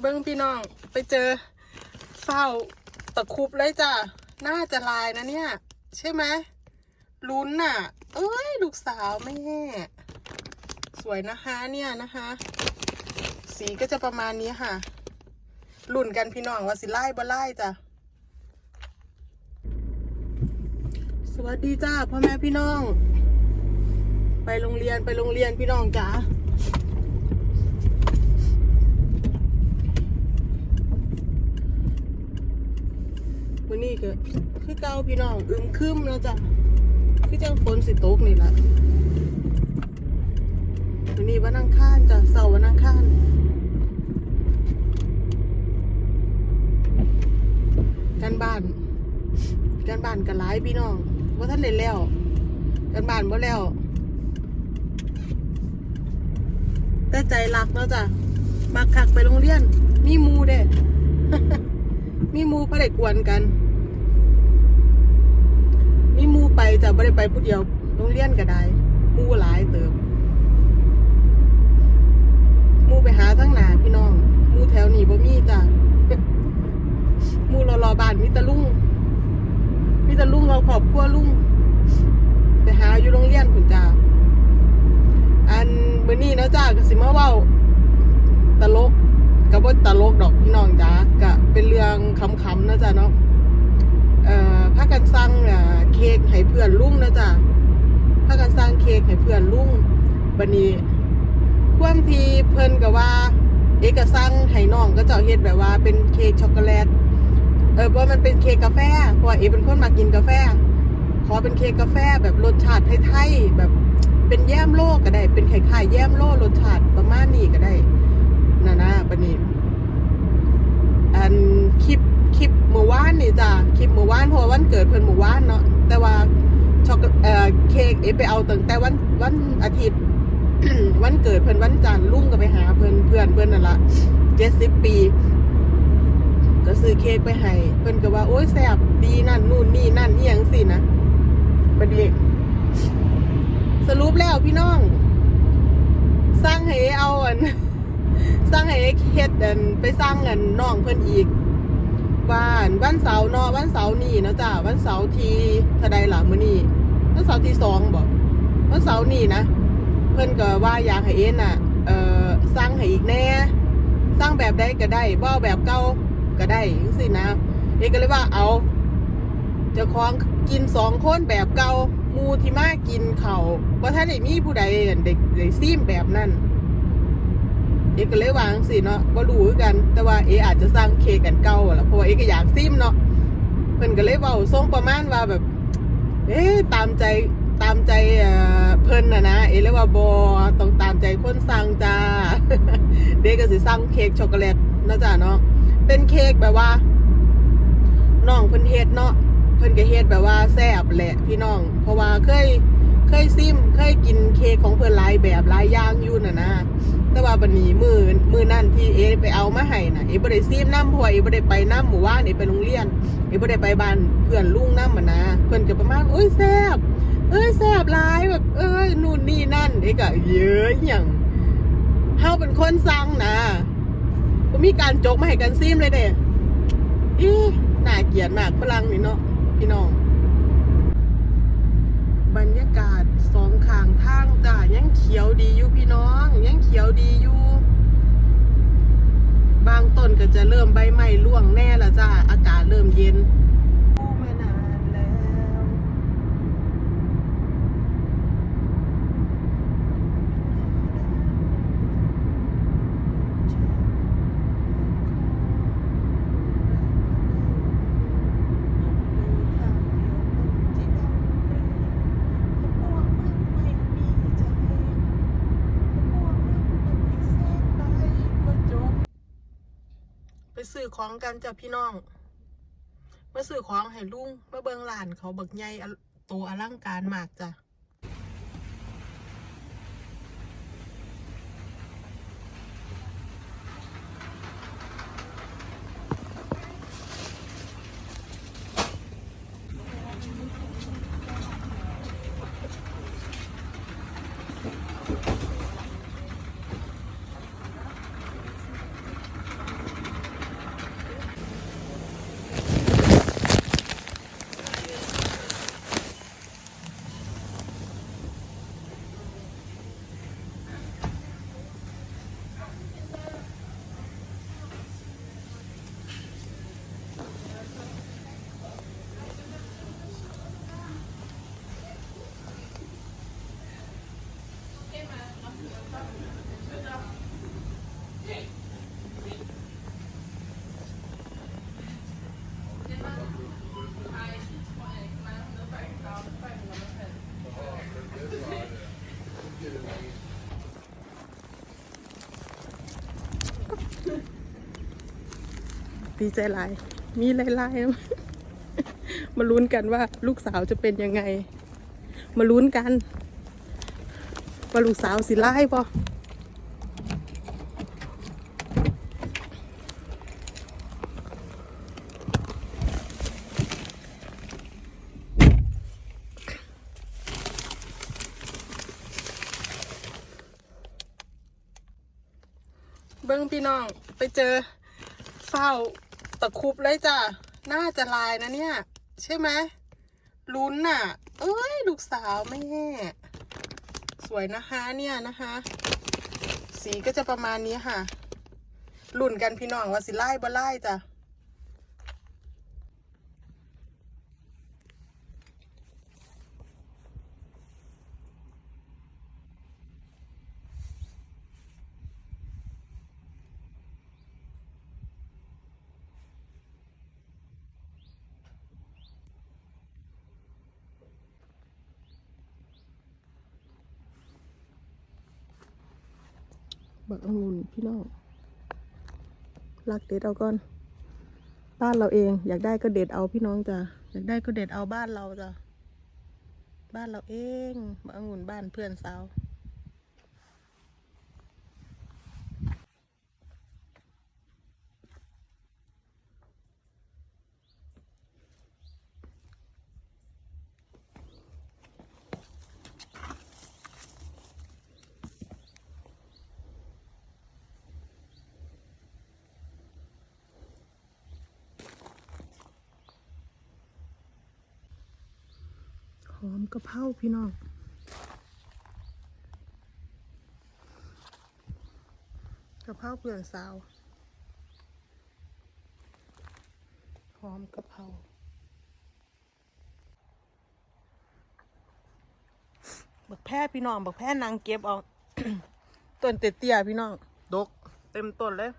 เบิ้งพี่น้องไปเจอเฝ้าตะคุบเลยจ้ะน่าจะลายนะเนี่ย ใช่ไหมลุ้นน่ะ เอ้ย ลูกสาวแม่สวยนะคะเนี่ยนะคะ สีก็จะประมาณนี้ค่ะลุ่นกันพี่น้องว่าสิไล่บ่ไล่จ้ะสวัสดีจ้าพ่อแม่พี่น้อง ไปโรงเรียนไปโรงเรียนพี่น้องจ๋า นี้ก็คือเก้าพี่น้องอึมครึมแล้วจ้ะคือจังฝนสิตกนี่แหละวันนี้วันอังคารจ้ะเสาร์วันอังคารกันบ้านกันบ้านกันหลายพี่น้องว่าท่านเล่นแล้วกันบ้านว่าแล้ว แต่ใจรักแล้วจ้ะมักคักไปโรงเรียน มีมูเด้มีมูพอได้กวนกัน มีหมูไปจะ ไปผู้เดียวโรงเรียนก็ได้มูหลายเติบมูไปหาทั้งหนาพี่น้องมูแถวนี้บ่มีจ้ะมูรอรอบ้านมีแตะลุงมีแตะลุงเราขอบครัวลุงไปหาอยู่โรงเรียนคุณจ้าอันเบอร์นี้เนะจ้าก็สิมาเว้าตลกกับว่าตลกดอกพี่น้องจ้ากะเป็นเรื่องขำๆนะจ๊ะเนาะ พากันสร้างเค้กให้เพื่อนลุงนะจ๊ะพากันสร้างเค้กให้เพื่อนลุงบันนี้ความที่เพิ่นก็ว่า เอกสร้างให้น้องก็เจ้าเฮ็ดแบบว่าเป็นเค้กช็อกโกแลตเออเพรามันเป็นเค้กกาแฟเพราะว่าเอเป็นคนมากินกาแฟ ขอเป็นเค้กกาแฟแบบรสชาติไทยๆแบบเป็นแยมโลก็ได้ เป็นไข่ไข่แยมโลรสชาติประมาณนี้ก็ได้นะนะปะนี้ อันคลิป คลิปเมื่อวานนี่จ้ะคลิปเมื่อวานเพราะวันเกิดเพิ่อนเมื่อวานเนาะแต่ว่าช็อกเอ่อเค้กเอไปเอาตั้งแต่วันวันอาทิตย์ วันเกิดเพิ่อนวันจันทร์ลุ่งก็ไปหาเพิ่อนเพื่อนเพิ่อนนั่นละเจ็ดสิบปี ก็ซื้อเค้กไปให้เพิ่อนก็ว่าโอ้ยแซ่บดีนั่นนู่นนี่นั่นนี่ยังสินะประเดี๋ยวสรุปแล้วพี่น้อง สร้างให้เอาอันสร้างให้เฮ็ดอันไปสร้างอันน้องเพิ่อนอีก ว่านวันเสาร์เนาะวันเสาร์นี่นะจ้ะวันเสาร์ที่ท่าใดล่ะมื้อนี้วันเสาร์ที่สองบ่วันเสาร์นี่นะ เพิ่นก็ว่าอยากให้เอ็นน่ะเอ่อสร้างให้อีกแน่สร้างแบบใดก็ได้บ่าแบบเก่าก็ได้จังซี่นะเอ็นก็เลยว่าเอาจะคล้องกินสองคนแบบเก่ามูที่มากินเขาวบ่ทันได้มีผู้ใดเด็กได้ซีมแบบนั้น เอกก็เลยวางสิเนาะบ่รู้คือกัน แต่ว่าเออาจจะสร้างเค้กกันเก่าล่ะเพราะว่าเอก็อยากซิมเนาะเพิ่นก็เลยเว้าทรงประมาณว่าแบบ เอ๊ตามใจตามใจเอ่อเพิ่นน่ะนะ เอเลยว่าบ่ต้องตามใจคนสั่งจ้า เด็กก็สิสั่งเค้กช็อกโกแลตนะจ้าเนาะเป็นเค้กแบบว่าน้องเพิ่นเฮ็ดเนาะเพิ่นก็เฮ็ดแบบว่าแซ่บแหละพี่น้อง เพราะว่าเคยเคยซิมเคยกินเค้กของเพิ่นหลายแบบหลายอย่างอยู่น่ะนะ แต่ว่าบันนี้มือมือนั่นที่เอไปเอามาให้น่ะเอบ่ได้ซีมน้ำพราะว่าเอบ่ได้ไปน้ำหมู่ว่านเอไปโรงเรียนเอบ่ได้ไปบ้านเพื่อนลุงน้ำมันนะเพื่อนก็ประมาณโอ้ยแซบเอ้ยแซบหลายแบบเอ้ยนู่นนี่นั่นเอก็เยอะอย่างเฮาเป็นคนสั่งนะบ่มีการจกมาให้กันซีมเลยเด้อีน่าเกลียดมากฝรั่งนี่เนาะพี่น้อง บรรยากาศสองข้างทางจ้ายังเขียวดีอยู่พี่น้อง ยังเขียวดีอยู่บางต้นก็จะเริ่มใบไม้ร่วงแน่ละจ้าอากาศเริ่มเย็นมานานแล้ว ไปซื้อ ของกันจ้ะพี่น้อง มาซื้อของให้ลุงมาเบิงหลานเขาบักใหญ่โตอลังการมากจ้ะ ดีใจหลาย มีหลายๆนะมาลุ้นกันว่าลูกสาวจะเป็นยังไง มาลุ้นกันว่าลูกสาวสิไล่ปะเบิ้งพี่น้อง ไปเจอเฝ้าตะคุบเลยจ้ะ น่าจะลายนะเนี่ย ใช่ไหมลุ้นน่ะ เอ้ย ลูกสาวแม่ สวยนะคะเนี่ยนะคะ สีก็จะประมาณนี้ค่ะ ลุ่นกันพี่น้องว่าสิไล่บ่ไล่จ้ะ บักองุ่นพี่น้องรักเด็ดเอาก่อน บ้านเราเอง อยากได้ก็เด็ดเอาพี่น้องจ้ะอยากได้ก็เด็ดเอาบ้านเราจ้ะบ้านเราเองบักองุ่นบ้านเพื่อนสาว หอมกระเพราพี่น้องกระเพราเพื่อนสาวหอมกระเพราบักแพร่พี่น้องบักแพร่นางเก็บเอาต้นเตี้ยพี่น้องดก เต็มต้นเลย